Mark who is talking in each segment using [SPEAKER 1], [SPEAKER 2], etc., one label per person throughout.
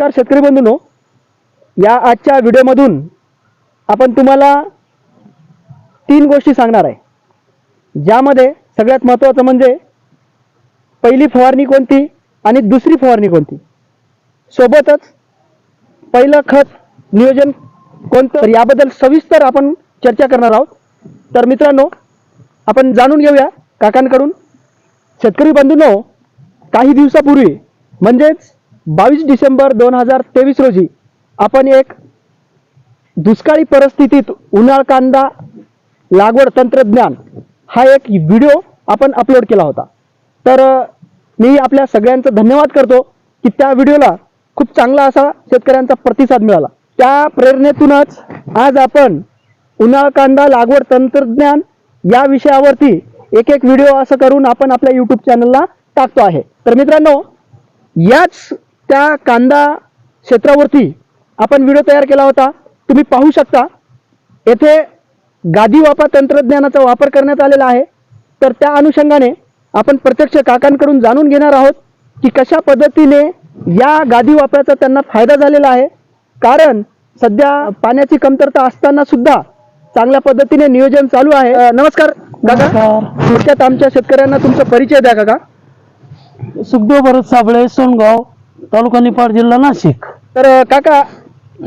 [SPEAKER 1] नमस्कार शेतकरी बंधूनो. या आजच्या व्हिडिओमधून आपण तुम्हाला तीन गोष्टी सांगणार आहे. ज्यामध्ये सगळ्यात महत्त्वाचं म्हणजे पहिली फवारणी कोणती आणि दुसरी फवारणी कोणती. सोबतच पहिलं खत नियोजन कोणतं याबद्दल सविस्तर आपण चर्चा करणार आहोत. तर मित्रांनो आपण जाणून घेऊया काकांकडून. शेतकरी बंधूंनो काही दिवसापूर्वी म्हणजेच बावीस डिसेंबर दोन हजार तेवीस रोजी आपण एक दुष्काळी परिस्थितीत उन्हाळ कांदा लागवड तंत्रज्ञान हा एक व्हिडिओ आपण अपलोड केला होता. तर मी आपल्या सगळ्यांचं धन्यवाद करतो की त्या व्हिडिओला खूप चांगला असा शेतकऱ्यांचा प्रतिसाद मिळाला. त्या प्रेरणेतूनच आज आपण उन्हाळ कांदा लागवड तंत्रज्ञान या विषयावरती एक एक व्हिडिओ असं करून आपण आपल्या यूट्यूब चॅनलला टाकतो आहे. तर मित्रांनो याच त्या कांदा क्षेत्रावरती आपण व्हिडिओ तयार केला होता. तुम्ही पाहू शकता. येथे गादी वापा तंत्रज्ञानाचा वापर करण्यात आलेला आहे. तर त्या अनुषंगाने आपण प्रत्यक्ष काकांकडून जाणून घेणार आहोत की कशा पद्धतीने या गादी वापराचा त्यांना फायदा झालेला आहे. कारण सध्या पाण्याची कमतरता असताना सुद्धा चांगल्या पद्धतीने नियोजन चालू आहे. नमस्कार काका. थोडक्यात आमच्या शेतकऱ्यांना तुमचा परिचय द्या काका.
[SPEAKER 2] सुखदेव भरत साबळे सोनगाव. तालुका निपाड जिल्हा नाशिक.
[SPEAKER 1] तर काका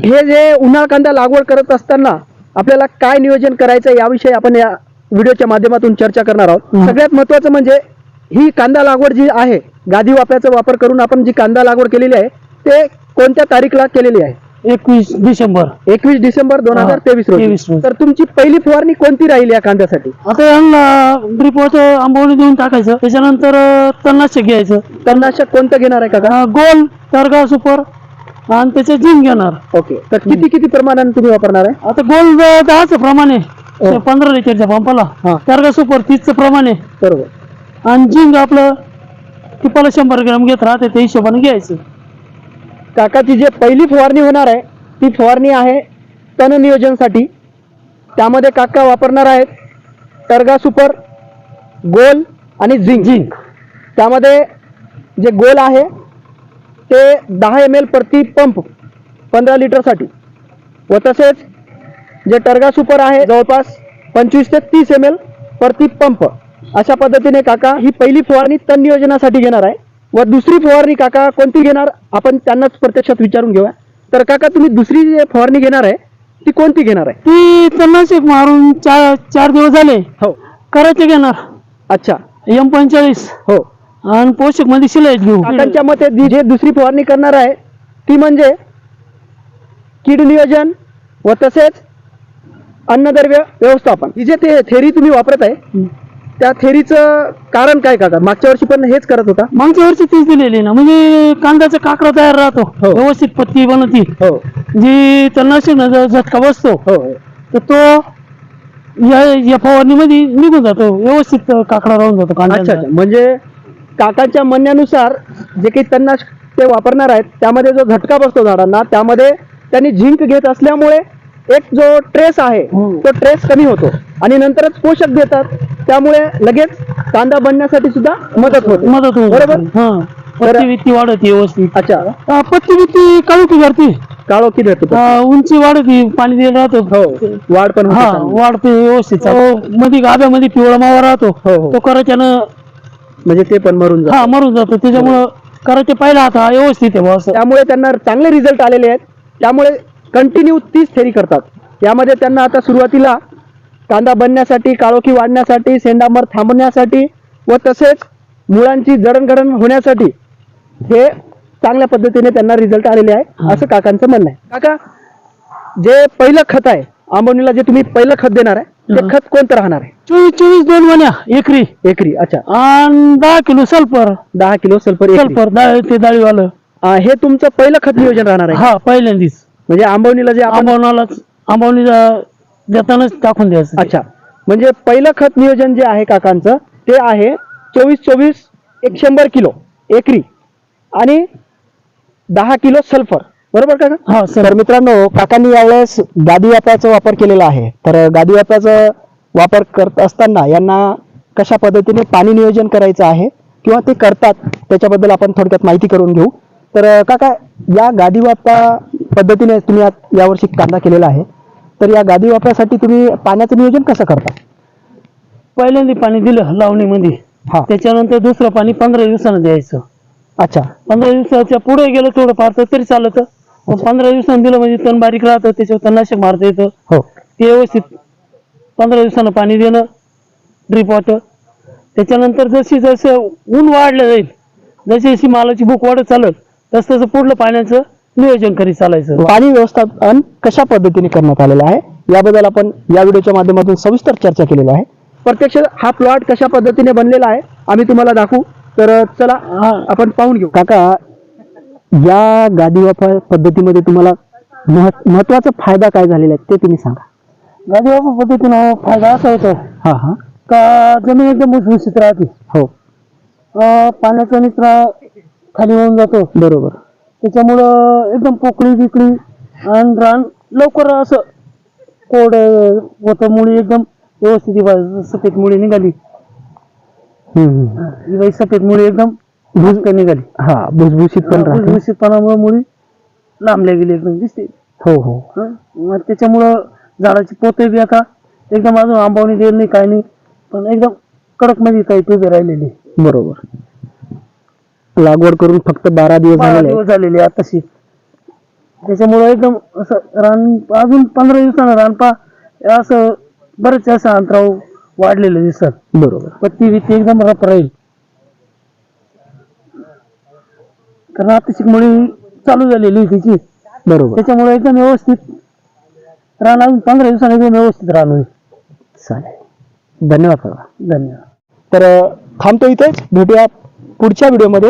[SPEAKER 1] हे जे उन्हाळ कांदा लागवड करत असताना आपल्याला काय नियोजन करायचं याविषयी आपण या व्हिडिओच्या माध्यमातून चर्चा करणार आहोत. सगळ्यात महत्वाचं म्हणजे ही कांदा लागवड जी आहे गादी वाफ्याचा वापर करून आपण जी कांदा लागवड केलेली आहे ते कोणत्या तारीखला केलेली आहे?
[SPEAKER 2] एकवीस डिसेंबर.
[SPEAKER 1] एकवीस डिसेंबर दोन हजार तेवीस रोजी.
[SPEAKER 2] 23 रोजी.
[SPEAKER 1] तर तुमची पहिली फवारणी कोणती राहील या कांद्यासाठी?
[SPEAKER 2] आता यांना ड्रिप वॉटर आंबवणी देऊन टाकायचं. त्याच्यानंतर अं, तणनाशक घ्यायचं.
[SPEAKER 1] तणनाशक कोणतं घेणार आहे
[SPEAKER 2] अं, गोल तरगा सुपर आणि त्याचे जिम घेणार.
[SPEAKER 1] ओके. तर किती किती प्रमाणाने तुम्ही वापरणार आहे?
[SPEAKER 2] आता गोल ज- दहाच प्रमाणे
[SPEAKER 1] हो.
[SPEAKER 2] पंधरा लिटरच्या पंपाला. तरगा सुपर तीसचं प्रमाणे
[SPEAKER 1] बरोबर.
[SPEAKER 2] आणि जिंक आपलं टिपाला शंभर ग्रॅम घेत राहते त्या हिशोबाने घ्यायचं.
[SPEAKER 1] काकाची जे पहिली फवारणी होणार आहे ती फवारणी आहे तण नियोजनसाठी. त्यामध्ये काका वापरणार आहेत टर्गा सुपर गोल आणि झिंक.
[SPEAKER 2] जिंक
[SPEAKER 1] त्यामध्ये जे गोल आहे ते दहा एम एल प्रति पंप पंधरा लिटरसाठी. व तसेच जे टर्गा सुपर आहे जवळपास पंचवीस ते तीस एम एल प्रति पंप. अशा पद्धतीने काका ही पहिली फवारणी तण नियोजनासाठी घेणार आहे. व दुसरी फवारणी काका कोणती घेणार? आपण त्यांनाच प्रत्यक्षात विचारून घेऊया. तर काका तुम्ही दुसरी फवारणी घेणार आहे ती कोणती घेणार आहे?
[SPEAKER 2] ती तणनाशक मारून चार चार दिवस झाले.
[SPEAKER 1] हो.
[SPEAKER 2] करायचे घेणार.
[SPEAKER 1] अच्छा.
[SPEAKER 2] एम पंचेचाळीस.
[SPEAKER 1] हो.
[SPEAKER 2] आणि पोषकमध्ये शिलाईत घेऊ.
[SPEAKER 1] काकांच्या मते जी जे दुसरी फवारणी करणार आहे ती म्हणजे कीड नियोजन व तसेच अन्नद्रव्य व्यवस्थापन. ही जे ते थेरी तुम्ही वापरत आहे त्या थेरीचं कारण काय काका? मागच्या वर्षी पण हेच करत होता?
[SPEAKER 2] मागच्या वर्षी तीच दिलेली ना. म्हणजे कांद्याचा काकडा तयार राहतो.
[SPEAKER 1] हो.
[SPEAKER 2] व्यवस्थित पत्ती बनवती
[SPEAKER 1] हो.
[SPEAKER 2] जी तणनाशक न जो झटका बसतो
[SPEAKER 1] हो.
[SPEAKER 2] तर तो या या फवारणीमध्ये निघून जातो. व्यवस्थित काकडा राहून जातो
[SPEAKER 1] अच्छा. म्हणजे काकांच्या म्हणण्यानुसार जे काही त्यांना ते वापरणार आहेत त्यामध्ये जो झटका बसतो झाडांना त्यामध्ये त्यांनी झिंक घेत असल्यामुळे एक जो ट्रेस आहे
[SPEAKER 2] हम्म.
[SPEAKER 1] तो ट्रेस कमी होतो. आणि नंतरच पोषक देतात. त्यामुळे लगेच कांदा बनण्यासाठी सुद्धा मदत होते.
[SPEAKER 2] मदत होते.
[SPEAKER 1] बरोबर?
[SPEAKER 2] हा. पत्ती वाढते व्यवस्थित.
[SPEAKER 1] अच्छा.
[SPEAKER 2] पत्ती काळुकी करते
[SPEAKER 1] काळोखी
[SPEAKER 2] अं, उंची वाढते पाणी दिलं राहतं
[SPEAKER 1] हो वाढ पण
[SPEAKER 2] हा. वाढते व्यवस्थित. मध्ये गाभ्यामध्ये पिवळा मावा राहतो.
[SPEAKER 1] हो, हो.
[SPEAKER 2] तो करायच्यानं
[SPEAKER 1] म्हणजे ते पण मरून
[SPEAKER 2] हा मरून जातो. त्याच्यामुळं करायचे पहिला आता व्यवस्थित आहे
[SPEAKER 1] त्यामुळे त्यांना चांगले रिझल्ट आलेले आहेत. त्यामुळे कंटिन्यू तीच थेरी करतात. यामध्ये त्यांना आता सुरुवातीला कांदा बनण्यासाठी काळोखी वाढण्यासाठी सेंडामर थांबण्यासाठी व तसेच मुळांची जडणघडण होण्यासाठी हे चांगल्या पद्धतीने त्यांना रिझल्ट आलेले आहे. असं काकांचं म्हणणं आहे. काका जे पहिलं खत आहे आंबवणीला जे तुम्ही पहिलं खत देणार आहे ते. खत कोणतं राहणार आहे?
[SPEAKER 2] चोवीस चोवीस दोन मण्या एकरी.
[SPEAKER 1] एकरी अच्छा.
[SPEAKER 2] आणि दहा किलो सल्फर.
[SPEAKER 1] दहा किलो सल्फर.
[SPEAKER 2] सल्फर ते डाळीवालं
[SPEAKER 1] हे तुमचं पहिलं खत नियोजन राहणार आहे?
[SPEAKER 2] हा पहिल्यांदीच.
[SPEAKER 1] म्हणजे आंबवणीला जे आपण
[SPEAKER 2] आंबवणालाच आंबवणीला देतानाच टाकून द्यायचं ते.
[SPEAKER 1] अच्छा. म्हणजे पहिलं खत नियोजन जे आहे काकांचं ते आहे चोवीस चोवीस एक शंभर किलो एकरी आणि दहा किलो सल्फर. बरोबर काका?
[SPEAKER 2] हा
[SPEAKER 1] तर
[SPEAKER 2] सर
[SPEAKER 1] मित्रांनो काकांनी यावेळेस गादी व्यापाचा वापर केलेला आहे. तर गादी व्यापाचा वापर करत असताना यांना कशा पद्धतीने पाणी नियोजन करायचं आहे किंवा ते करतात त्याच्याबद्दल आपण थोडक्यात माहिती करून घेऊ. तर काका या गादी वापा पद्धतीने तुम्ही यावर्षी कांदा केलेला आहे. तर या गादी वापरासाठी तुम्ही पाण्याचं नियोजन कसं करता?
[SPEAKER 2] पहिल्यांदा पाणी दिलं लावणीमध्ये.
[SPEAKER 1] हा.
[SPEAKER 2] त्याच्यानंतर दुसरं पाणी पंधरा दिवसानं द्यायचं.
[SPEAKER 1] अच्छा.
[SPEAKER 2] पंधरा दिवसाच्या पुढे गेलं थोडं फार तर तरी चालत. पंधरा दिवसांनी दिलं म्हणजे तण बारीक राहतं त्याच्यावर तणनाशक मारता येतं.
[SPEAKER 1] हो.
[SPEAKER 2] ते व्यवस्थित पंधरा दिवसानं पाणी देणं ड्रीप वॉटर त्याच्यानंतर जशी जसं ऊन वाढलं जाईल जशी जशी मालाची भूक वाढत चालत तसं तसं पुढलं पाण्याचं नियोजन करीत चालायचं.
[SPEAKER 1] पाणी व्यवस्थापन कशा पद्धतीने करण्यात आलेलं आहे? याबद्दल आपण या व्हिडिओच्या माध्यमातून सविस्तर चर्चा केलेली आहे. प्रत्यक्ष हा प्लॉट कशा पद्धतीने बनलेला आहे आम्ही तुम्हाला दाखवू. तर चला
[SPEAKER 2] हा.
[SPEAKER 1] आपण पाहून घेऊ. काका या गादी वापर पद्धतीमध्ये तुम्हाला महत्- महत्त्वाचा फायदा काय झालेला आहे ते तुम्ही सांगा.
[SPEAKER 2] गाडी वापर पद्धतीनं फायदा असा होतो
[SPEAKER 1] हा हा.
[SPEAKER 2] का जमीन एकदम भुसभुशीत राहते.
[SPEAKER 1] हो.
[SPEAKER 2] अं, पाण्याचा निचरा खाली होऊन जातो.
[SPEAKER 1] बरोबर.
[SPEAKER 2] त्याच्यामुळं एकदम पोकळी बिकळी आणि रान लवकर असं कोड होतं मुळी एकदम व्यवस्थित ही सफेद मुळी निघाली.
[SPEAKER 1] हम्म, हम्म.
[SPEAKER 2] ही बाई सफेद मुळी एकदम भुसकं निघाली.
[SPEAKER 1] हा भुसभुशीत पण राहते.
[SPEAKER 2] भुसभुशीतपणामुळे मुळी लांबल्या गेली एकदम दिसते.
[SPEAKER 1] हो हो.
[SPEAKER 2] हं? मग त्याच्यामुळं झाडाची पोते बी आता एकदम अजून आंबावणी देईल नाही काय नाही. पण एकदम कडकमध्ये काही उभे राहिलेली.
[SPEAKER 1] बरोबर. लागवड करून फक्त बारा दिवस
[SPEAKER 2] बारा
[SPEAKER 1] झालेले
[SPEAKER 2] दिवस झालेली आताशी. त्याच्यामुळं एकदम असं रान अजून पंधरा दिवसानं रानपा असं बरेच असं अंतराव वाढलेलं दिसत.
[SPEAKER 1] बरोबर.
[SPEAKER 2] पत्ती बित्ती एकदम रप राहील. कारण आताची मुळी चालू झालेली आहे तिची.
[SPEAKER 1] बरोबर.
[SPEAKER 2] त्याच्यामुळे एकदम व्यवस्थित रान अजून पंधरा दिवसांनी एकदम व्यवस्थित रान होईल.
[SPEAKER 1] चालेल. धन्यवाद
[SPEAKER 2] धन्यवाद.
[SPEAKER 1] तर अं, थांबतो इथेच भेटूया पुढच्या व्हिडिओमध्ये.